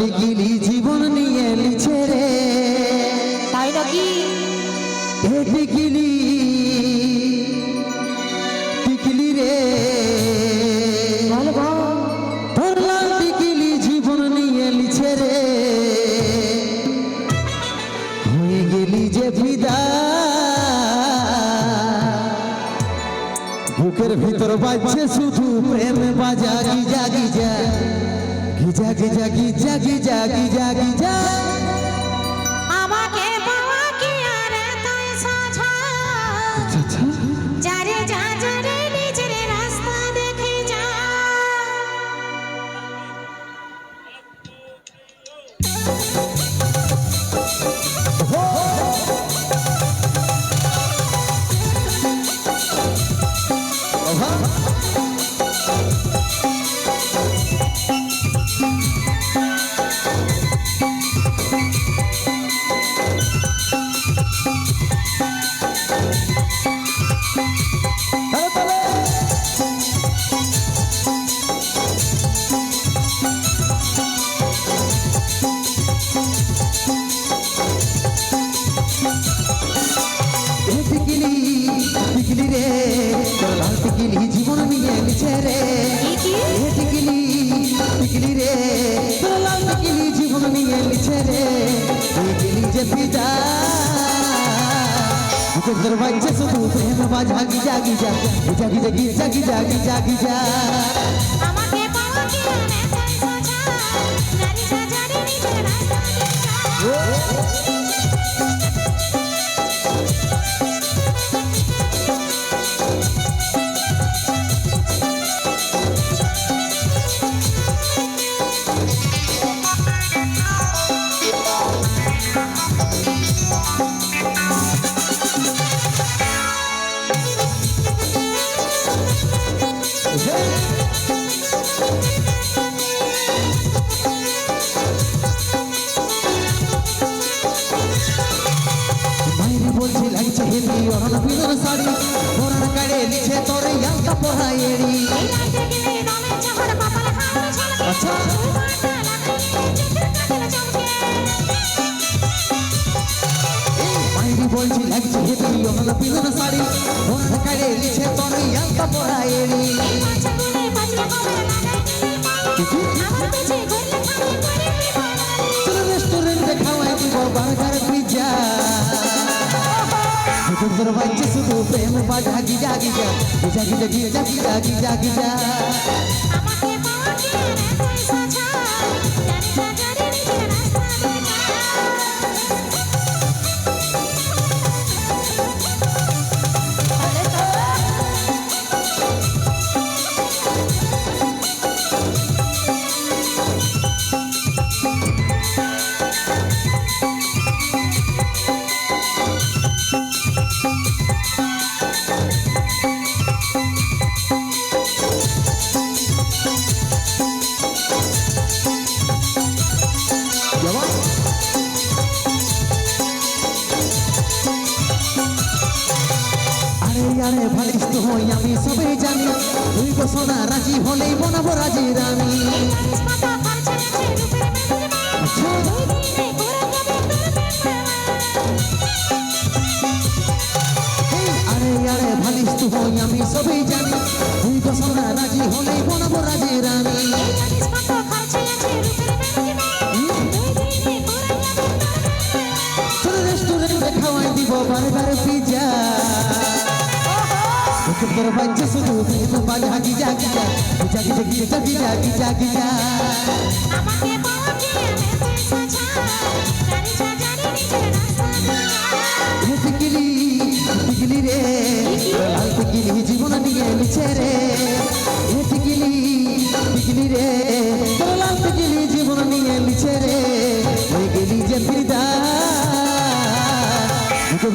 টিকিলি জীবন নিয়ে লিছে রে। তাই নাকি? এ টিকিলি টিকিলি রে টিকিলি জীবন নিয়ে লিছে রে। হয়ে গেলি যে ফিদা বুকের ভিতর বাজছে শুধু প্রেম বাজা গিজা গিজা। গিজা গিজা গিজা গিজা গিজা গিজা আমাকে পাওয়া কি আর তাই সাঝা যারে যা যারে নিজের রাস্তা দেখে যা। এ টিকিলি জীবন নিয়ে লিছে রে। হে টিকলি টিকলি রে। টিকিলি জীবন নিয়ে লিছে রে। টিকলি যে পিতা। তোর বাজছে শুধু প্রেম বাজা গিজা গিজা। গিজা গিজা গিজা গিজা গিজা গিজা। আমাকে শাড়ি ঘোড়ার কাড়ে নিচে তোর ইয়ালকা পোড়া এড়ি। আচ্ছা। বাইরে বলছি লাগছে হেবি অমলা পিলন শাড়ি ঘোড়ার কাড়ে নিচে তোর ইয়ালকা পোড়া তোর বাচ্চা শুধু প্রেম বাজা গিজা গিজা গিজা গিজা গিজা গিজা গিজা গিজা আমাকে পাওয়া কি আর তাই সাঝা জানি যা জানি নিজের রাস্তা আরে আরে ভালিস তো হই আমি সবই জানি তুই তো সোনা রাজি হলেই বনাবো রাজি রানী। আরে আরে ভালিস তো হই আমি সবই জানি তুই তো সোনা রাজি হলেই বনাবো রাজি রানী। তোর বাচ্চা শুধু মোবাইল হাগি যা গি যা। গিজা গিজা গিজা গিজা গিজা গিজা আমাকে বলো কি আমি সাজা। জানি জানি নিজে রাস্তা গিলি গিলি রে। লাল গিলি জীবন নিয়ে নিচে রে। গিলি গিলি রে।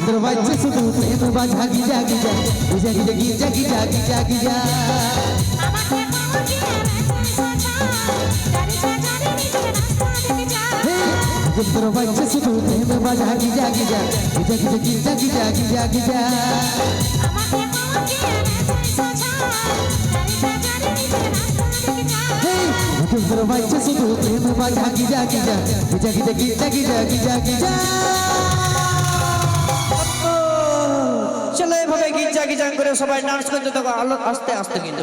दरवाजे से दूते बाबा जागी जागी जा जागी जागी जागी जागी जागी जा दरवाजे से दूते बाबा जागी जागी जा जागी जागी जागी जागी जागी जा दरवाजे से दूते बाबा जागी जागी जा जागी जागी जागी जागी जा এভাবে গির্জা গির্জা করে সবাই ডান্স করতে থাকো আস্তে আস্তে কিন্তু